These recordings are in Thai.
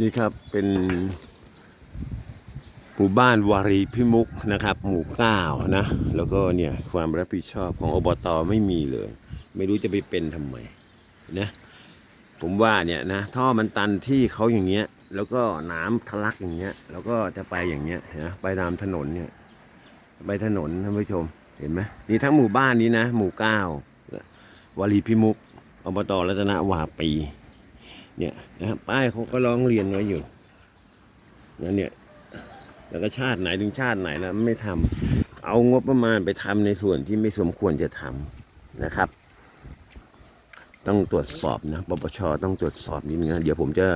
นี่ครับเป็นหมู่บ้านวารีพิมุกนะครับ หมู่เก้านะ แล้วก็เนี่ยความรับผิดชอบของอบตไม่มีเลย ไม่รู้จะไปเป็นทำไมนะผมว่าเนี่ยนะท่อมันตันที่เขาอย่างเงี้ย แล้วก็น้ำทะลักอย่างเงี้ย แล้วก็จะไปอย่างเงี้ยนะไปตามถนนเนี่ย ไปถนนท่านผู้ชมเห็นไหมนี่ทั้งหมู่บ้านนี้นะ หมู่เก้าวารีพิมุกอบตรัตนวาปี เนี่ยนะครับป้ายเขาก็ร้องเรียนไว้อยู่นั่นเนี่ยแล้วก็ชาติไหนถึงชาติไหนแล้วไม่ทำเอางบประมาณไปทำในส่วนที่ไม่สมควรจะทำนะครับ ต้องตรวจสอบนะปปชต้องตรวจสอบนิดนึงนะเดี๋ยวผมจะ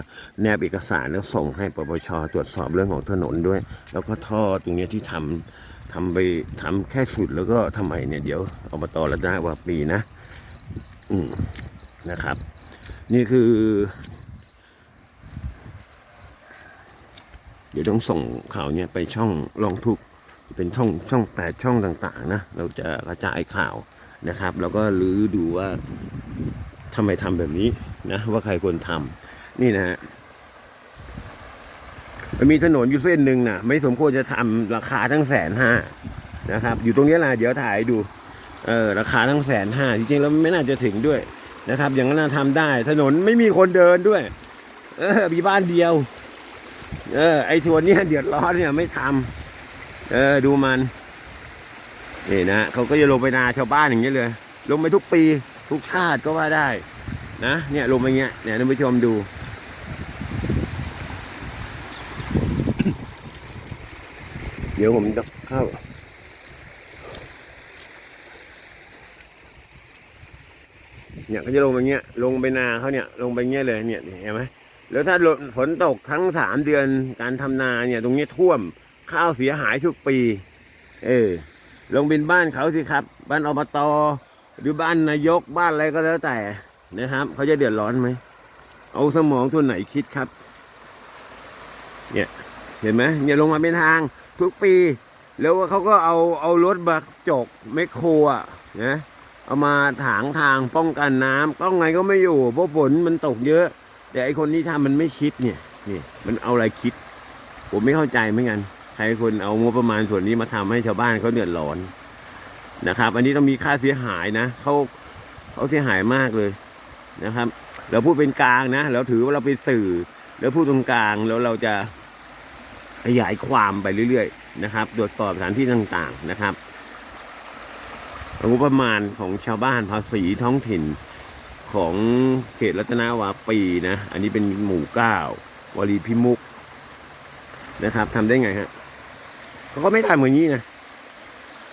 แนบเอกสารแล้วส่งให้ปปชตรวจสอบเรื่องของถนนด้วย แล้วก็ท่อตรงนี้ที่ทำทำไปทำแค่สุดแล้วก็ทำไมเนี่ยเดี๋ยวอบตระได้ว่าปีนะ อืมนะครับ นี่คือ เดี๋ยวต้องส่งข่าวเนี่ยไปช่องลองทุกเป็นช่องช่องแปดช่องต่างๆ นะ เราจะกระจายข่าวนะครับ แล้วก็รื้อดูว่าทำไมทำแบบนี้นะว่าใครควรทำนี่นะฮะมันมีถนนอยู่เส้นหนึ่งนะไม่สมควรจะทำราคาทั้งแสนห้านะครับ อยู่ตรงนี้แหละเดี๋ยวถ่ายดูเออราคาทั้งแสนห้าจริงๆแล้วไม่น่าจะถึงด้วย นะครับ อย่างนั้นนะทำได้ ถนนไม่มีคนเดินด้วย เออมีบ้านเดียว เออ ไอ้ส่วนนี้เดือดร้อนเนี่ยไม่ทำเออ ดูมันนี่นะเขาก็จะลงไปนาชาวบ้านอย่างเงี้ยเลย ลงไปทุกปี ทุกชาติก็ว่าได้ นะเนี่ยลงไปเงี้ยเนี่ยท่านผู้ชมดูเดี๋ยวผมจะเข้า เนี่ยเขาจะลงไปเงี้ย ลงไปนาเขาเนี่ย ลงไปเงี้ยเลยเนี่ยเห็นไหมแล้วถ้าฝนตกทั้งสามเดือนการทำนาเนี่ย ตรงนี้ท่วมข้าวเสียหายทุกปี เออลงเป็นบ้านเขาสิครับ บ้านอบตหรือบ้านนายกบ้านอะไรก็แล้วแต่นะครับเขาจะเดือดร้อนไหมเอาสมองส่วนไหนคิดครับ เนี่ยเห็นไหมเนี่ยลงมาเป็นทางทุกปี แล้วเขาก็เอาเอารถมาจกไมคโครอะนะ เอามาถางทางป้องกันน้ำต้องไงก็ไม่อยู่เพราะฝนมันตกเยอะ แต่ไอคนที่ทำมันไม่คิดเนี่ยนี่มันเอาอะไรคิด ผมไม่เข้าใจเหมือนกันใครคนเอางบประมาณส่วนนี้มาทำให้ชาวบ้านเขาเดือดร้อนนะครับ อันนี้ต้องมีค่าเสียหายนะเขาเขาเสียหายมากเลยนะครับ เราพูดเป็นกลางนะเราถือว่าเราเป็นสื่อแล้วพูดตรงกลางแล้วเราจะขยายความไปเรื่อย ๆ นะครับ ตรวจสอบสถานที่ต่างๆนะครับ งบประมาณของชาวบ้านภาษีท้องถิ่นของเขตรัตนาวาปีนะ อันนี้เป็นหมู่เก้าวลีพิมุกนะครับทำได้ไงฮะเขาก็ไม่ทำอย่างนี้นะ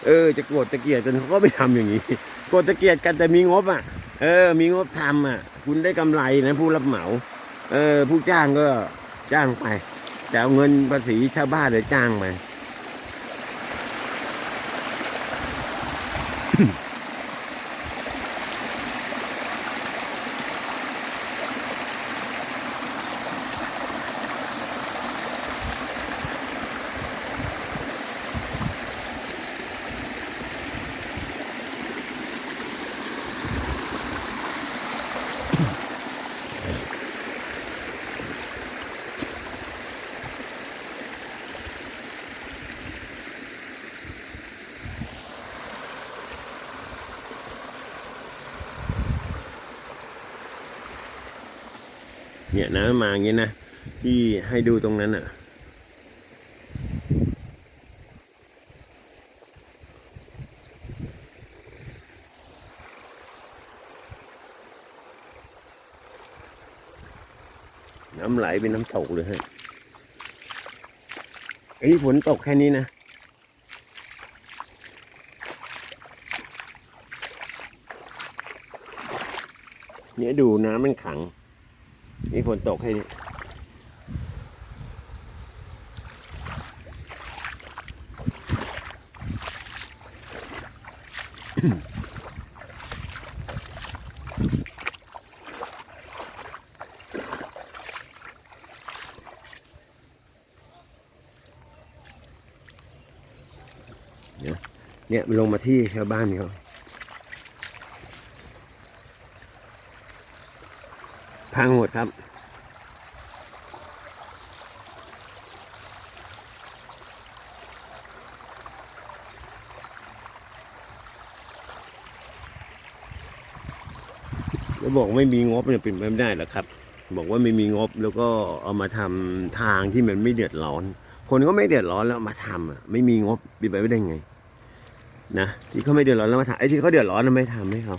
เออ จะโกรธจะเกลียดกันเขาก็ไม่ทำอย่างนี้โกรธจะเกลียดกันแต่มีงบอะ เออ มีงบทำอะ คุณได้กำไรนะ ผู้รับเหมา เออ ผู้จ้างก็จ้างไป แต่เอาเงินภาษีชาวบ้านเลยจ้างไป เนี่ยน้ำมาอย่างนี้นะ ที่ให้ดูตรงนั้นอะน้ำไหลเป็นน้ำตกเลยฮะไอ้ฝนตกแค่นี้นะเนี่ยดูน้ำมันขัง นี่ฝนตกให้นี่เนี่ยเนี่ยมันลงมาที่ชาวบ้านเขา พังหมดครับ แล้วบอกไม่มีงบเนี่ยเป็นไปไม่ได้หรอกครับ บอกว่าไม่มีงบแล้วก็เอามาทำทางที่มันไม่เดือดร้อน คนก็ไม่เดือดร้อนแล้วมาทำอะไม่มีงบเป็นไปไม่ได้ไง นะที่เขาไม่เดือดร้อนแล้วมาทำไอ้ที่เขาเดือดร้อนไม่ทำให้เขา